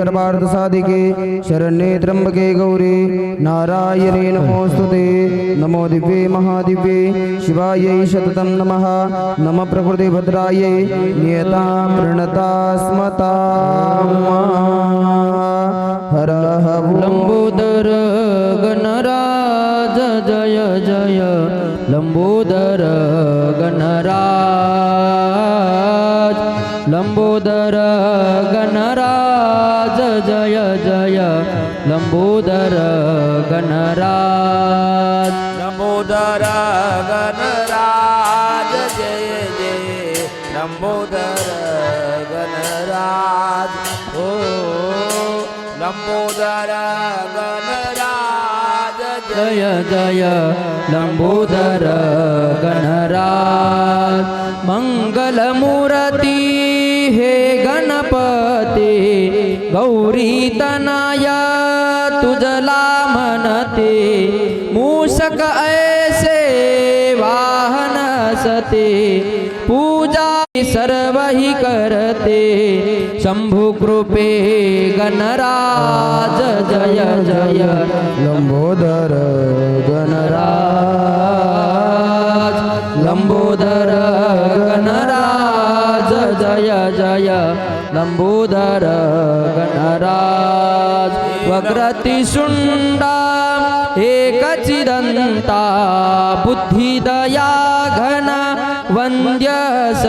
सर्वार्थ साधिके शरण्ये त्र्यंबके गौरी नारायणे नमोस्तुते नमो दिव्ये महादिव्ये शिवायै शततं नमः नम प्रकृतिभद्रायै नियता प्रणता स्मता हर लंबोदर गणराज जय जय। लंबोदर गणराज लंबोदर गणराज। लंबोदर गणराज. लंबोदर गणराज जय जय. लंबोदर गणराज हो. लंबोदर गणराज जय जय लंबोदर गणराज. मंगलमूर्ती हे गणपती गौरी पूजा सर्व ही करते। शंभू कृपे गणराज जय जय। लंबोदर गणराज लंबोदर गणराज जय जय। लंबोदर गणराज वक्रतिशुंडा एकचिदंता बुद्धिदया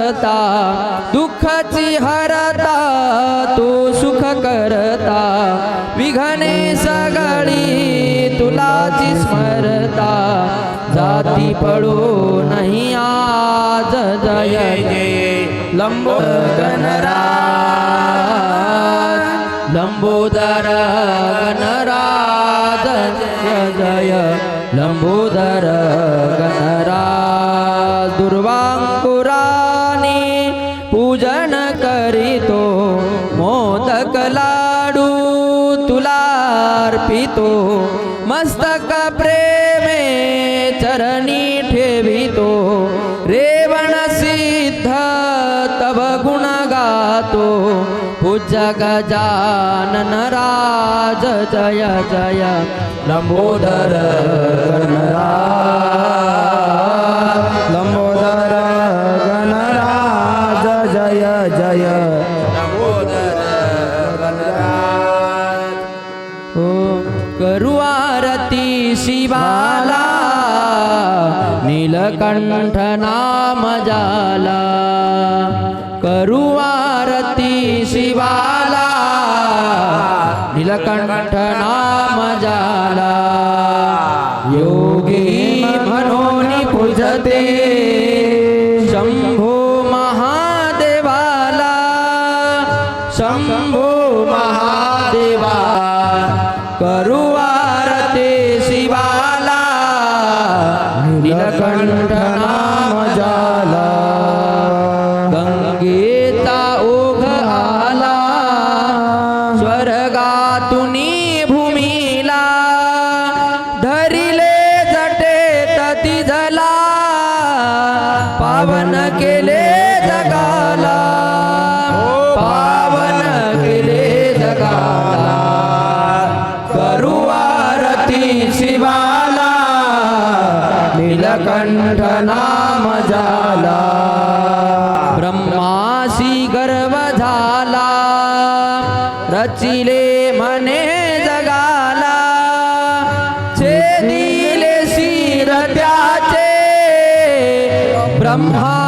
सता दुःखची हरता तो सुख करता. विघ्ने सगळी तुलाची स्मरता. जाती पडो नाही आज जय जय लंबो लंबोदर मस्तक प्रेमे चरणी ठेवितो. रेवण सिद्ध तब गुण गातो. पूज्य गजानन राज जय जय लंबोदर गणराज. नीलकंठ नाम जाला। करू छेदिले शिर त्याचे ब्रह्मा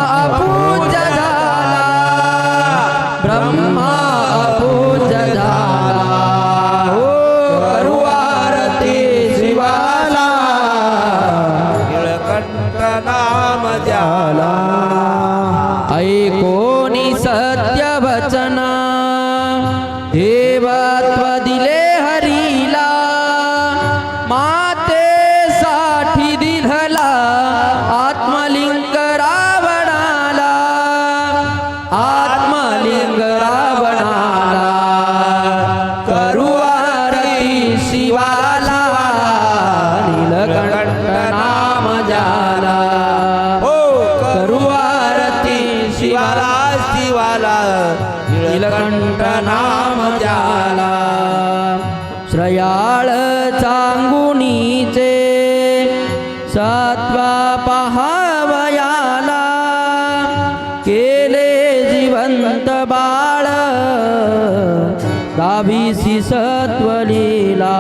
दाभिसी सत्वलीला।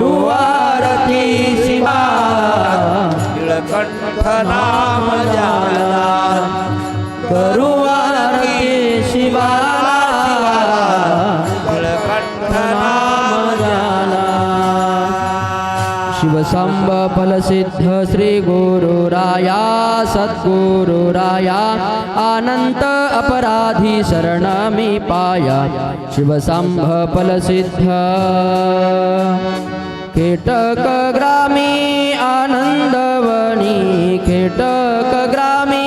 रुवारती शिवा निळकंठ नाम जाला करुवारती नाम जाला शिवसंब फलसिद्ध श्री गुरुराया सद्गुरुराया अनंत अपराधी शरण मी पाया शिवसंभ फलसिद्ध केटक ग्रामी आनन्दवनी केटक ग्रामी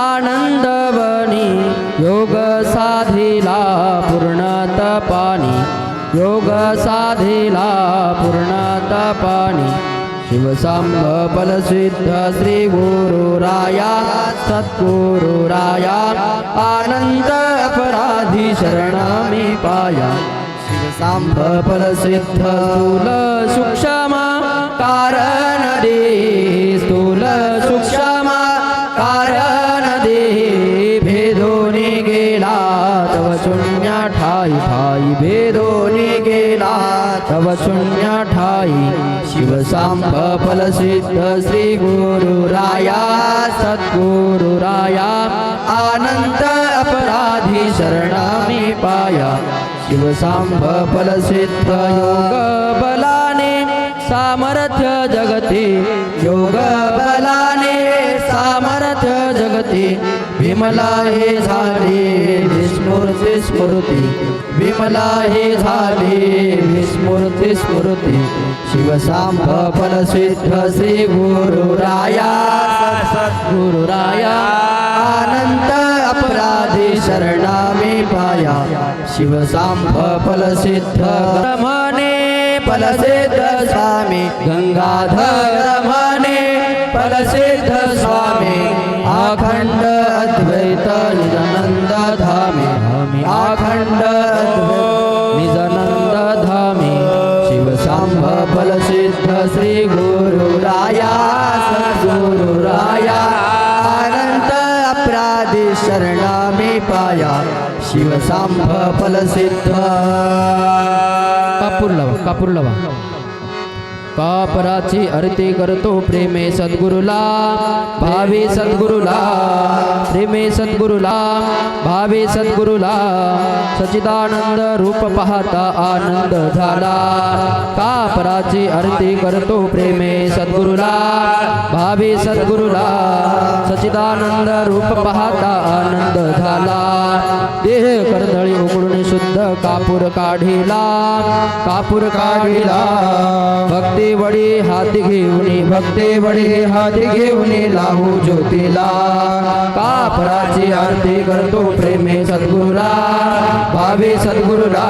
आनन्दवनी योग साधिला पूर्ण तपानी योग साधिला पूर्ण तपानी शिवसांब फलसिद्ध श्री गुरुराया सद्गुरुराया आनंद अपराधी शरण पाया। शिवसाम्भ फलसिद्ध स्थूल सूक्ष्म कारण दे शिवसांब फलसिद्ध श्री गुरुराया सद्गुरुराया आनंद अपराधी शरणामी पाया। शिवसांब फलसिद्ध योग बलाने सामर्थ्य जगते। योग बलाने सामर्थ्य जगते। विमला हे झाले विस्मृती स्मृती। विमला हे झाले विस्मृती स्मृती। शिवसांब फलसिद्ध श्री गुरुराया सद्गुरुराया अनंत अपराधी शरणामे पाया। शिवसांब फलसिद्ध रमणे फलसिद्ध स्वामी गंगाधर रमणे फलसिद्ध स्वामी अखंड अद्वैत निजानंद धामे अखंड अद्वैत शिवसांब फलसिद्ध कापूर लावा कापूर लावा. कापराची आरती करतो प्रेमे सद्गुरुला. भावे सद्गुरुला प्रेमे सद्गुरुला भावे सद्गुरुला. सचिदानंद रूप पाहता आनंद झाला. कापराची आरती करतो प्रेमे सद्गुरुला भावे सद्गुरुला. सचिदानंद रूप पाहता आनंद झाला. देह करदळी उघडून शुद्ध कापूर काढिला. कापूर काढिला. भक्ती वडी हाती घेऊन भक्ती वडी हाती घेऊन लाहू ज्योतीला. कापराची आरती करतो प्रेमे सद्गुरा. भावे सद्गुरुला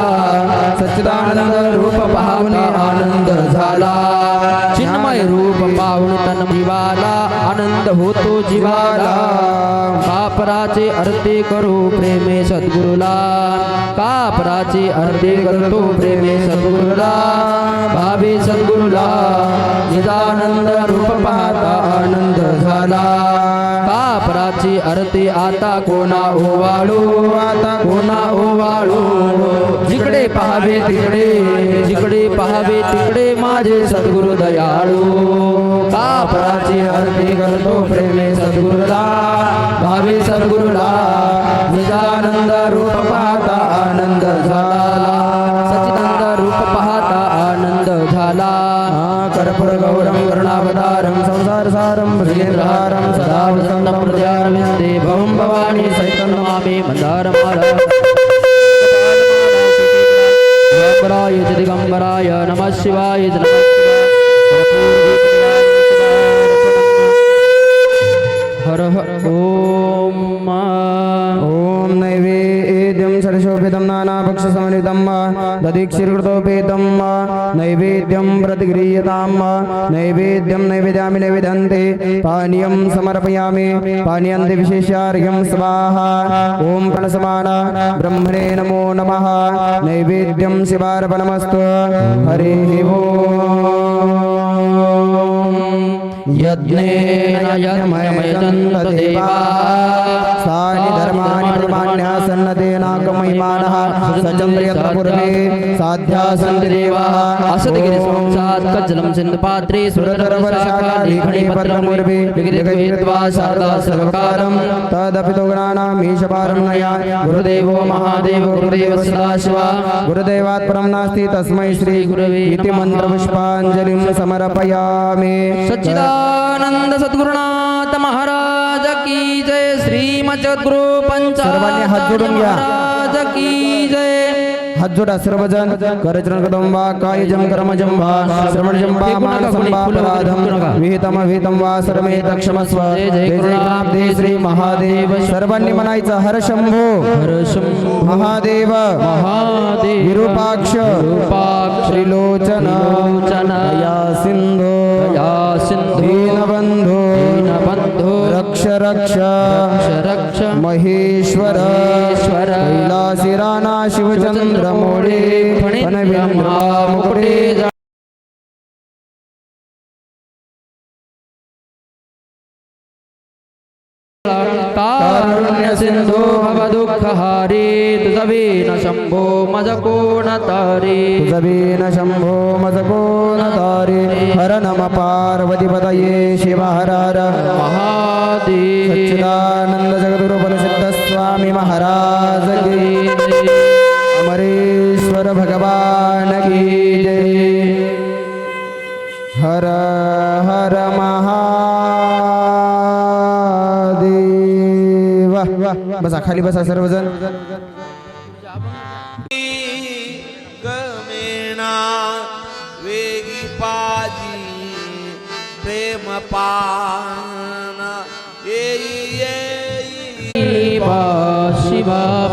सच्चिदानंद रूप पाहून आनंद झाला. चिन्मय रूप पाहून तन जीवाला. आनंद होतो जीवाला। कापराचे आरती करू प्रेमे सद्गुरुला। कापराचे आरती करतो प्रेमे सद्गुरुला। भावे सद्गुरुला निदानंद रूप पाहता आनंद झाला। कापराची आरती आता कोणा ओवाळू आता कोणा ओवाळू। जिकडे पहावे तिकडे जिकडे पहावे तिकडे माझे सद्गुरु दयाळू। कापराची आरती करतो प्रेमे सद्गुरुला. भावी सद्गुरुला निजानंद रूप पाहता आनंद झाला. सचिदानंद रूप पाहता आनंद झाला. कर्पूर गौरम कर्णावतारम संसार सारम भजेंद्रहारम सदा वसंतम हृदयारविंदे भवं भवानी सहितं नमामि मन्दारमाला दिगंबराय नमः शिवाय च नमः दधीक्षीर्कृतोपेतं नैवेद्यं प्रतिगृह्यतां नैवेद्यं नैवेद्यामि नैवेदन्ते पानीयं समर्पयामि पानीयन्ते विशेषार्घ्यं स्वाहा ॐ प्रणसमान ब्रह्मणे नमो नमः नैवेद्यं शिवार्पणमस्तु हरिः ॐ यज्ञेन यज्ञमयजन्त देवा सचन्द्रयत्र पूर्वे साध्या सन्ति देवाः असदगिरि संसात् कज्जलं सिन्धुपात्रे सुरधरवर्षाकालीखणिपत्रमुर्वे विगृहीत्वा शारदा सर्वकारं तदपि तु गणानामीशपारं नया गुरुदेवो महादेव गुरुदेव सदाशिवा। गुरुदेवात् परं नास्ति तस्मै श्री गुरवे इति। मन्त्रपुष्पाञ्जलिं समर्पयामि। सच्चिदानंद सद्गुरुनाथ महाराज की जय। सर्वांनी हात जोडून घ्या. महाराज की जय। हात जोडा सर्वजण. करचरण कदम वा कायजम. विहितम विहितम सर्वे क्षमस्व जय श्री महादेव. सर्वांनी म्हणायचं हर शंभो. हर शंभो. महादेव. महादेव. विरूपाक्ष. विरूपाक्ष. त्रिलोचन. दया सिंधू. या सिंधू. दीनबंधू. रक्ष रक्ष. महेश्वर. शिराना शिवचन्द्र मोडे मुकुटे सिन्धो शिराणा शिवचन्द्रह्ण्यसिन्धो शम्भो मधुकोणतारे दवीन शम्भो मधुकोणतारि हर नम पार्वतीपदये शिव हरानन्द जगदुरुप्रसिद्ध स्वामि महा बसा खाली बसा सर्वजण. गमेना वेगी पाजी प्रेम पाना ये ये शिवा.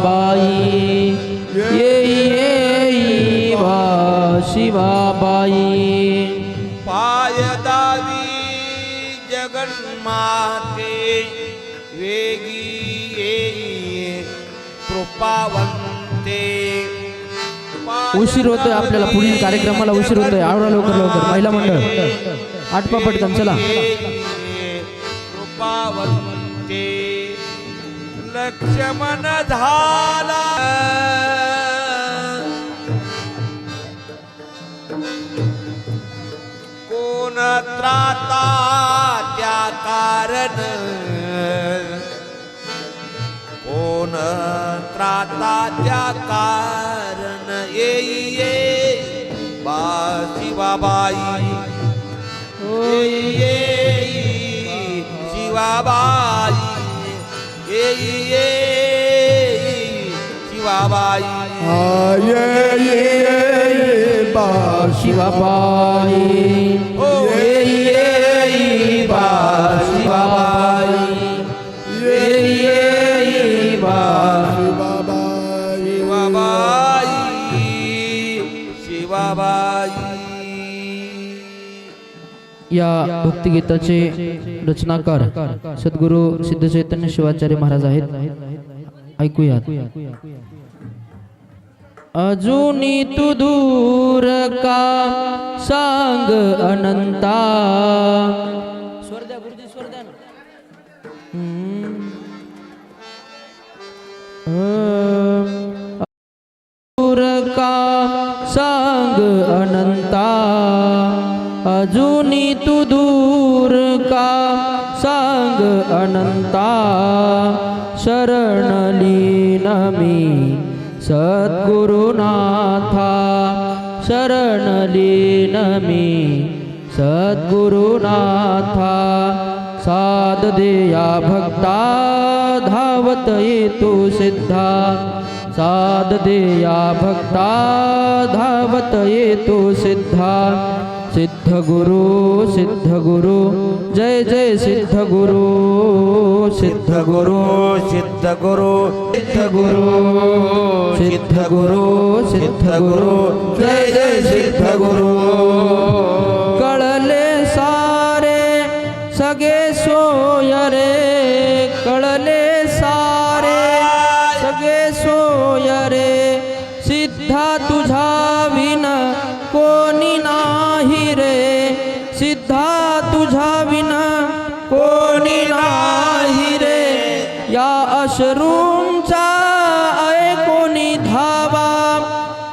कृपावंते उशीर होतोय आपल्याला पुढील कार्यक्रमाला उशीर होतोय. आवडा लवकर लवकर. महिला मंडळ. आठपा पटकन चला. कृपावंते लक्ष्मण झाला. कोण त्राता त्या कारण त्राता त्या कारण येई ये बा शिवाबाई येई येई शिवाबाई येई येई शिवाबाई भक्तिगीताचे रचनाकार सद्गुरू सिद्ध चैतन्य शिवाचार्य महाराज आहेत. ऐकूयात. अजूनी तू दूर का? सांग अनंता. स्वर द्या गुरुजी स्वर द्या ना. दूर का? सांग अनंता. अजून शरणलीन मी. सद्गुरुनाथा शरणलीन सद्गुरुनाथा साध देया भक्ता धावत येतो सिद्धा. साध देया भक्ता धावत येतो सिद्धा. सिद्ध गुरु सिद्ध गुरु जय जय सिद्ध गुरु सिद्ध गुरु सिद्ध गुरु सिद्ध गुरु सिद्ध गुरु सिद्ध गुरु जय जय सिद्ध सिद्धा तुझा विना कोणी नाही रे. या अशरूमचा ऐकोनी धावा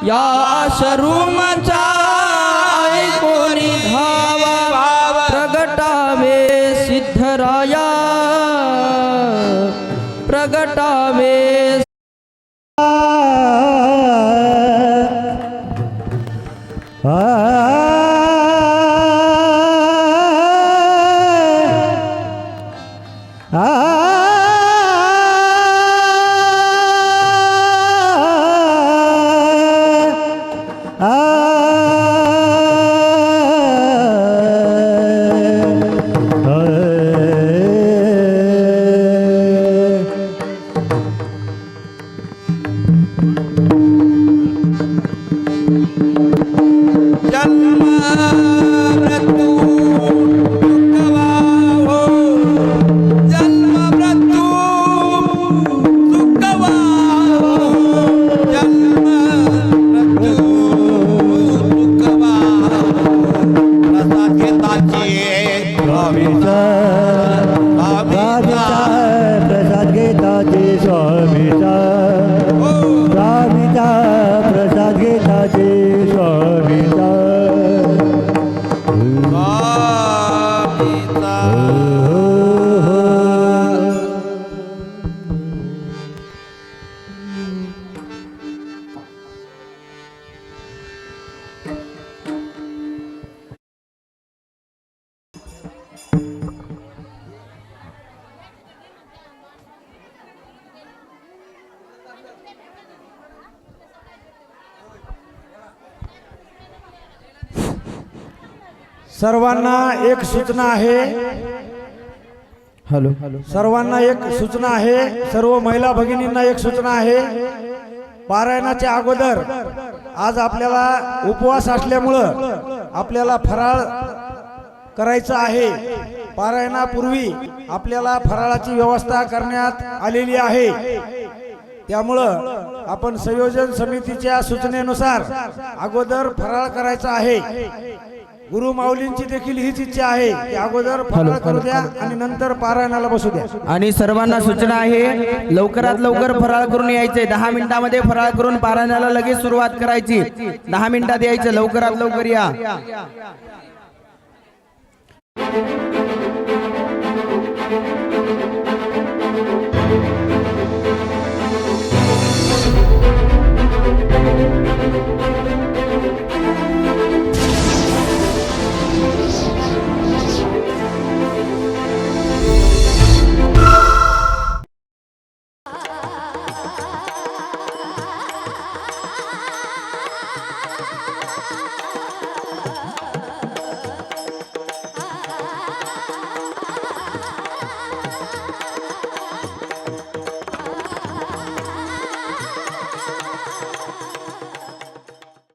या अशरूमचा 啊 सर्वांना एक सूचना आहे. हॅलो. सर्वांना एक सूचना आहे. सर्व महिला भगिनींना एक सूचना आहे. पारायणाच्या अगोदर आज आपल्याला उपवास असल्यामुळं आपल्याला फराळ करायचं आहे. पारायणापूर्वी आपल्याला फराळाची व्यवस्था करण्यात आलेली आहे. त्यामुळं आपण संयोजन समितीच्या सूचनेनुसार अगोदर फराळ करायचा आहे. गुरु माऊलींची देखील हीच इच्छा आहे की अगोदर फराळ करू द्या आणि नंतर पारायणाला बसू द्या. आणि सर्वांना सूचना आहे लवकरात लवकर फराळ करून यायचे. दहा मिनिटामध्ये फराळ करून पारायणाला लगेच सुरुवात करायची. दहा मिनिटात यायचं लवकरात लवकर या.